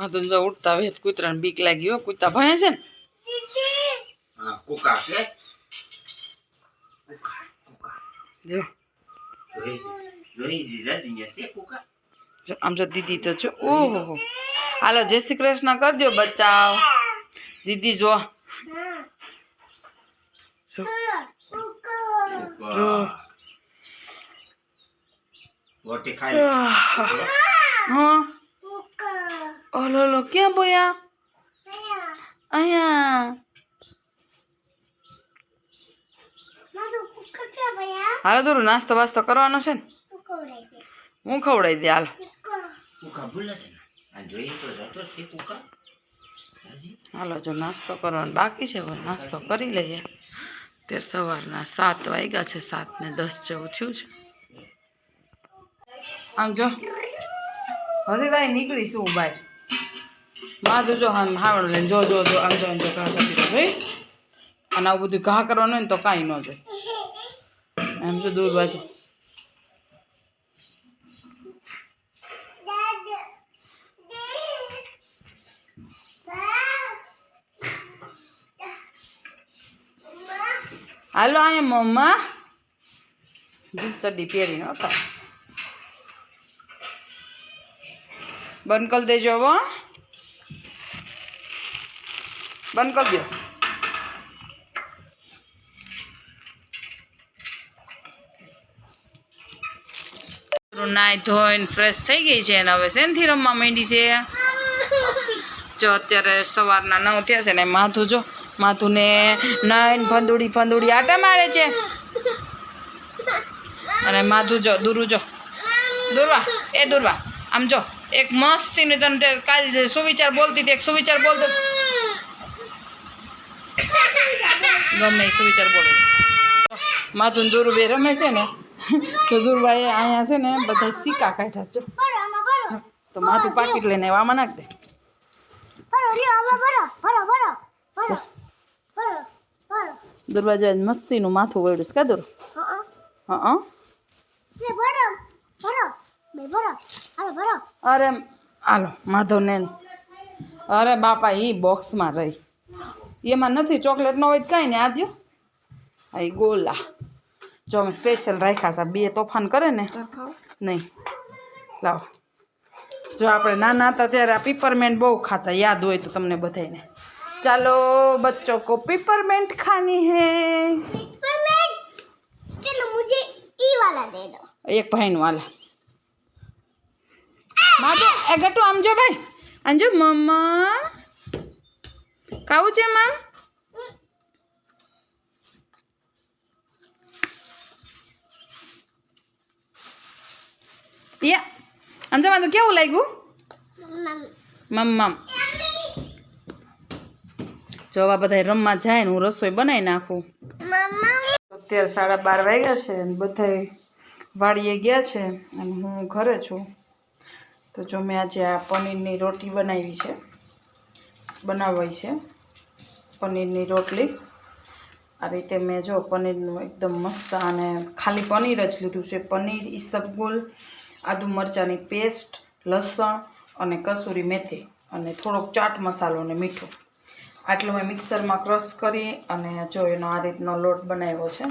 માધુન જો ઉઠતા વેત કૂતરાને બીક લાગી હો કૂતરા ભણે છે ને હા કુકા છે કુકા કુકા જો જોઈ જોઈ જીજા જીયા છે કુકા જો આમ જો દીદી તો જો ઓહો હો હાલો જય શ્રી કૃષ્ણ કરજો બચ્ચાઓ દીદી જો જો જો રોટી ખાઈ હા ઓલો ઓલો ક્યાં બોયા અહીંયા હાલો દોરું નાસ્તો વાસ્તો કરવાનો છે ને હું ખવડાવી દે હાલો હાલો જો નાસ્તો કરવાનો બાકી છે નાસ્તો કરી લઈએ અત્યારે સવારના સાત વાગ્યા છે સાત ને દસ જેવું થયું છે આમ જો હજી ભાઈ નીકળીશું બહાર માધું જો આમ હાવણ લઈને જો જો જો, આમ જો આમ જો, ઘા દો ભાઈ. અને આવું બધું ઘા કરવાનું હોય ને તો કાંઈ ન જાય. એમ જો દૂર બાજુ. હાલો અહીંયા મમ્મા. ચડ્ડી પહેરીને હતા બંધ કરી દેજો હવે બંધ કરી દો. નાઈ ધોઈને ફ્રેશ થઈ ગઈ છે અને હવે શેનથી રમવા માંડી છે? જો અત્યારે સવારના નવ થયા છે ને માથું જો, માથુંને નાઈન ફંદુડી ફંદુડી આટા મારે છે. અને માથું જો, દૂરું જો. દુર્વા, એ દુર્વા, આમ જો, એક મસ્તીનું તને કાલ સુવિચાર બોલતી હતી, એક સુવિચાર બોલતો. ગમે સુવિચાર બોલે. માથું ને દુરુ રમે છે ને, તો અહીંયા છે ને બધા સિક્કા કાઢ્યા છે. તો માથું પાકીટ લઈને આમાં નાખ દે. મસ્તીનું માથું વળ્યું છે, કા દુર હા અરે, હાલો, માધવને. અરે બાપા એ બોક્સમાં રહી. यहाँ नहीं चॉकलेट न हो कहीं आज आई गोला जो हम स्पेशल रखा सा बे तोफान करें नही लो जो आप ना तेरे पीपरमेंट बहु खाता याद हो तुम बताई ने चलो बच्चों को पीपरमेंट खानी है चलो मुझे ई वाला दे दो एक बहन वाला माँ तो अगर तू आम जो भाई आम जो ખાવું છે મામ યા અંજામાં તો કેવું લાગ્યું? મમ્મમ. જો, આ બધા રમવા જાય ને હું રસોઈ બનાવી નાખું. અત્યારે સાડા બાર વાગ્યા છે અને બધા વાડીએ ગયા છે અને હું ઘરે છું. તો જો મેં આજે આ પનીરની રોટી બનાવી છે બનાવવી છે. પનીરની રોટલી. આ રીતે મેં જો પનીરનું એકદમ મસ્ત અને ખાલી પનીર જ લીધું છે. પનીર, ઈસબગુલ, આદુ મરચાંની પેસ્ટ, લસણ અને કસૂરી મેથી અને થોડોક ચાટ મસાલો અને મીઠું. આટલું મેં મિક્સરમાં ક્રશ કરી અને જો એનો આ રીતનો લોટ બનાવ્યો છે.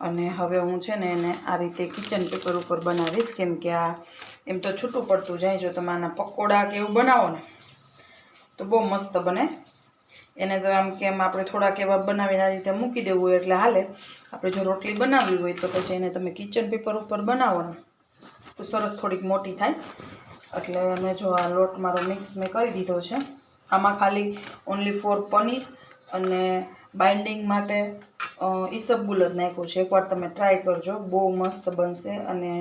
અને હવે હું છે ને એને આ રીતે કિચન પેપર ઉપર બનાવીશ, કેમ કે આ એમ તો છૂટું પડતું જાય જો તમે આના પકોડા કે એવું બનાવો ને, તો બહુ મસ્ત બને. એને તો આમ કેમ આપણે થોડાક એવા બનાવીને આ રીતે મૂકી દેવું હોય એટલે હાલે. આપણે જો રોટલી બનાવવી હોય તો પછી એને તમે કિચન પેપર ઉપર બનાવો તો સરસ થોડીક મોટી થાય. એટલે મેં જો આ લોટ મારો મિક્સ મેં કરી દીધો છે. આમાં ખાલી ઓનલી ફોર પનીર અને બાઇન્ડિંગ માટે ઈસબગુલ જ નાખ્યું છે. એકવાર તમે ટ્રાય કરજો. બહુ મસ્ત બનશે અને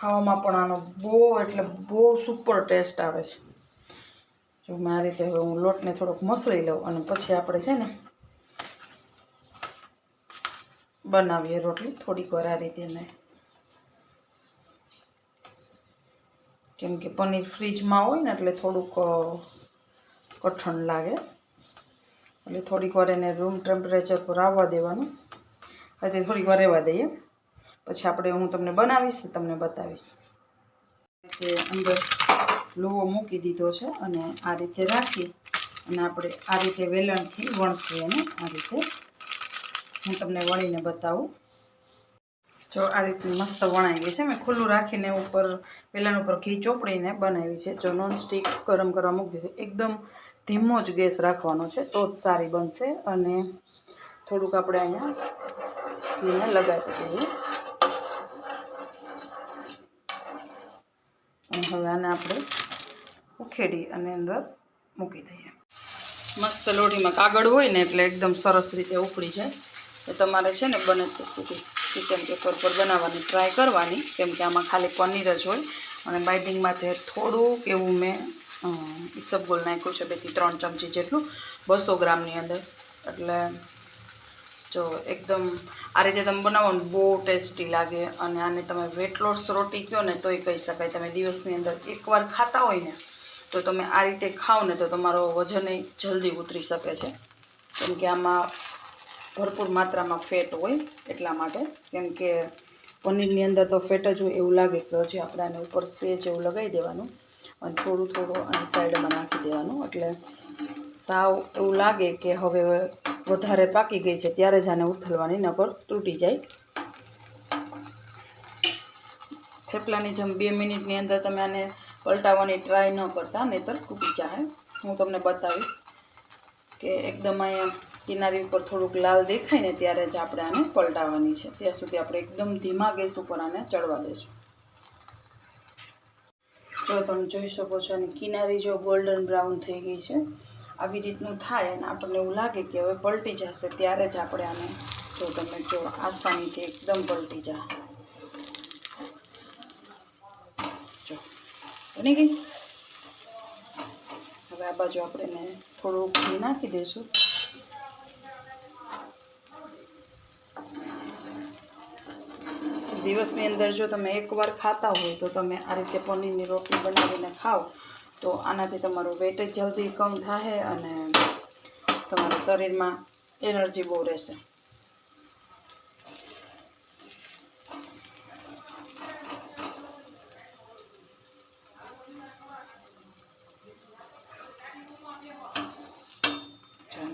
ખાવામાં પણ આનો બહુ એટલે બહુ સુપર ટેસ્ટ આવે છે. આ રીતે હવે હું લોટને થોડોક મસળી લઉં અને પછી આપણે છે ને બનાવીએ રોટલી. થોડીક વાર આ રીતે ને કેમ કે પનીર ફ્રીજમાં હોય ને એટલે થોડુંક કઠણ લાગે. એટલે થોડીક વાર એને રૂમ ટેમ્પરેચર પર આવવા દેવાનું. એટલે થોડીક વાર રહેવા દઈએ. પછી આપણે હું તમને બનાવીશ તમને બતાવીશ. કે અંદર લોવો મૂકી દીધો છે અને આ રીતે રાખી અને આપણે આ રીતે વેલણથી વણશું એને. આ રીતે હું તમને વણીને બતાવું. જો આ રીતની મસ્ત વણાઈ ગઈ છે. મેં ખુલ્લું રાખીને ઉપર, વેલણ ઉપર ઘી ચોપડીને બનાવી છે. જો નોનસ્ટિક ગરમ કરવા મૂકી દીધું. એકદમ ધીમો જ ગેસ રાખવાનો છે તો જ સારી બનશે અને થોડુંક આપણે અહીંયા ઘીને લગાવી દઈએ. અને હવે આને આપણે ઉખેડી અને અંદર મૂકી દઈએ. મસ્ત લોઢીમાં કાગળ હોય ને એટલે એકદમ સરસ રીતે ઉકળી જાય. તો તમારે છે ને બને ત્યાં સુધી કિચન પેપર પર બનાવવાની ટ્રાય કરવાની, કેમ કે આમાં ખાલી પનીર જ હોય. અને બાઇન્ડિંગમાં તે થોડુંક એવું મેં ઈસબગોલ નાખ્યું છે બેથી ત્રણ ચમચી જેટલું, બસો ગ્રામની અંદર. એટલે જો એકદમ આ રીતે તમે બનાવો ને બહુ ટેસ્ટી લાગે અને આને તમે વેટ લોસ રોટી કહો ને તોય કહી શકાય. તમે દિવસની અંદર એકવાર ખાતા હોય ને તો તમે આ રીતે ખાઓ ને તો તમારો વજન જલ્દી ઉતરી શકે છે. કેમ કે આમાં ભરપૂર માત્રામાં ફેટ હોય એટલા માટે. કેમ કે પનીરની અંદર તો ફેટ જ હોય એવું લાગે કે હજી આપણે આને ઉપર સેજ એવું લગાવી દેવાનું અને થોડું થોડું અને સાઈડમાં નાખી દેવાનું. એટલે સાવ એવું લાગે કે હવે વધારે પાકી ગઈ છે, ત્યારે જ આને ઉથલવાની નકર તૂટી જાય. થેપલાની જેમ બે મિનિટની અંદર તમે આને પલટાવવાની ટ્રાય ન કરતા, નહીતર તૂટી જાય હું તમને બતાવીશ કે એકદમ અહીંયા કિનારી ઉપર થોડુંક લાલ દેખાય ને ત્યારે જ આપણે આને પલટાવવાની છે. ત્યાં સુધી આપણે એકદમ ધીમા ગેસ ઉપર આને ચડવા દઈશું જો તમે જોઈ શકો છો, અને કિનારી જો ગોલ્ડન બ્રાઉન થઈ ગઈ છે આવી રીતનું થાય અને આપણને એવું લાગે કે હવે પલટી જશે, ત્યારે જ આપણે આને જો તમે જો, આસાનીથી એકદમ પલટી જા. જો, બની ગઈ? હવે આ બાજુ આપણે એને થોડું ઘી નાખી દઈશું. દિવસની અંદર જો તમે એકવાર ખાતા હોય તો તમે આ રીતે પનીરની રોટલી બનાવીને ખાઓ. તો આનાથી તમારું વેટ જલ્દી કમ થશે અને તમારા શરીરમાં એનર્જી બહુ રહેશે.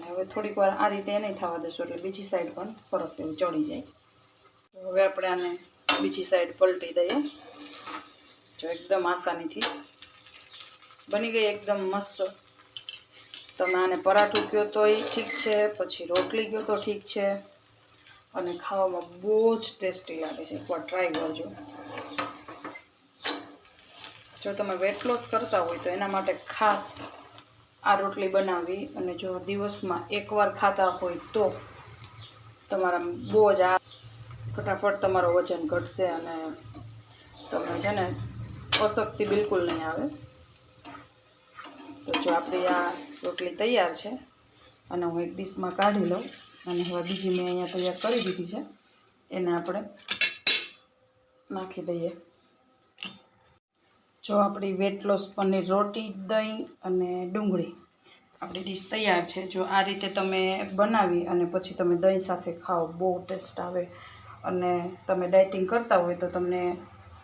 હવે થોડીક વાર આ રીતે નહીં થવા દેશો એટલે બીજી સાઈડ પણ સરસ એવું ચડી જાય. હવે આપણે આને બીજી સાઈડ પલટી દઈએ. જો એકદમ આસાનીથી બની ગઈ એકદમ મસ્ત. તમે આને પરાઠું કહો તોય ઠીક છે, પછી રોટલી કહો તો ઠીક છે. અને ખાવામાં બહુ જ ટેસ્ટી લાગે છે. એકવાર ટ્રાય કરજો. જો તમે વેટ લોસ કરતા હોય તો એના માટે ખાસ આ રોટલી બનાવવી અને જો દિવસમાં એકવાર ખાતા હોય તો તમારા બહુ જ આ ફટાફટ તમારો વજન ઘટશે અને તમને છે ને અશક્તિ બિલકુલ નહીં આવે. તો જો આપણી આ રોટલી તૈયાર છે અને હું એક ડીશમાં કાઢી લઉં અને હવે બીજી મેં અહીંયા તૈયાર કરી દીધી છે. એને આપણે નાખી દઈએ. જો આપણી વેટ લોસ પનીર રોટી, દહીં અને ડુંગળી આપણી ડીશ તૈયાર છે. જો આ રીતે તમે બનાવી અને પછી તમે દહીં સાથે ખાઓ, બહુ ટેસ્ટ આવે અને તમે ડાયટિંગ કરતા હોય તો તમને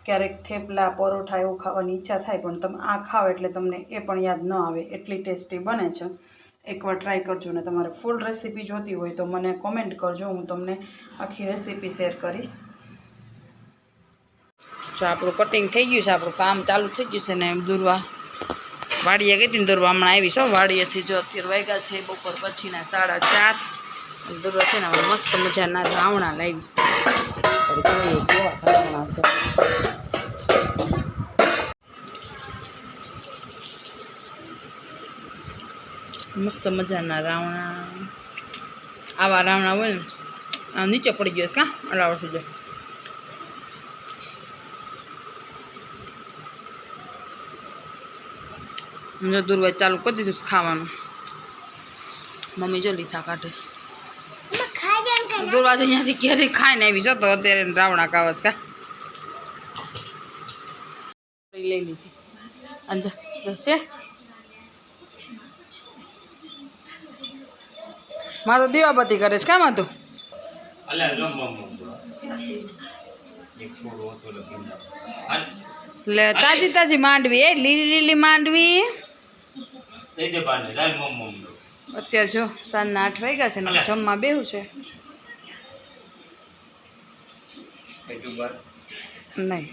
ક્યારેક થેપલા, પરોઠા એવું ખાવાની ઈચ્છા થાય, પણ તમે આ ખાઓ એટલે તમને એ પણ યાદ ન આવે. એટલી ટેસ્ટી બને છે. એકવાર ટ્રાય કરજો ને તમારે ફૂલ રેસીપી જોતી હોય તો મને કોમેન્ટ કરજો, હું તમને આખી રેસીપી શેર કરીશ. જો આપણું કટિંગ થઈ ગયું છે, આપણું કામ ચાલુ થઈ ગયું છે ને એમ દૂરવા. વાડીએ ગઈ હતી દૂરવા, હમણાં આવી છો વાડીએથી જો અત્યારે વાગ્યા છે, બપોર પછીના સાડા ચાર. દૂરવા છે ને મસ્ત મજાના રાવણા લાવીશ હવે જોઈએ કેવા રાવણા છે મસ્ત મજાના રાવણા. આવા રાવણા હોય ને આ નીચે પડી ગયો કા? અલાવડ જાય. જો દૂરવાજ ચાલુ કરી દીધું ખાવાનું. મમ્મી જો લીધા કાઢે છે. એમાં કે દૂરવાજ અહીંયાથી ક્યારેય ખાઈને આવી જતો તો અત્યારે રાવણા કાવજ કા. લઈ લીધી. અંજા જશે? માં તો દીવાબત્તી કરે છે કામાં તું? અલ્યા રમ રમ રમ એક છોડો હતો લે તાજી તાજી માંડવી એ લીલી લીલી માંડવી. દઈ દે બાને લાલ મમ મમ નો. અત્યારે જો સાંજના આઠ વાગ્યા છે ને જમવા બેવું છે. એટલું બાર નહીં.